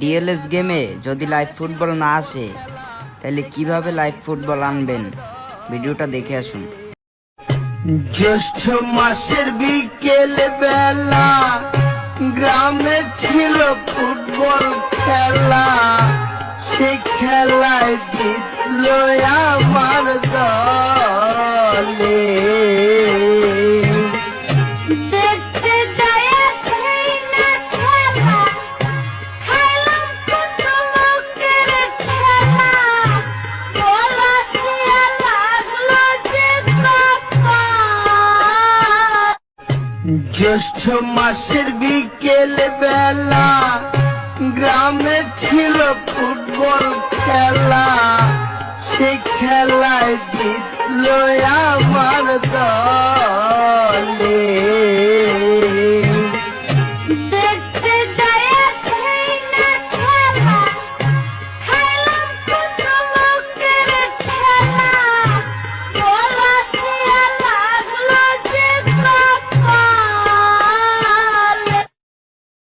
DLS গেমে যদি live football না আসে, তাহলে কীভাবে লাইভ ফুটবল আনবেন? ভিডিওটা দেখে আসুন। জ্যৈষ্ঠ মাসের বিকেল বেলা, গ্রামে ছিল ফুটবল খেলা। সে খেলায় জিতল আমার দলে। জ্যৈষ্ঠ মাসের বিকেল বেলা গ্রামে ছিল ফুটবল খেলা। সে খেলায় জিতল আমার দলে।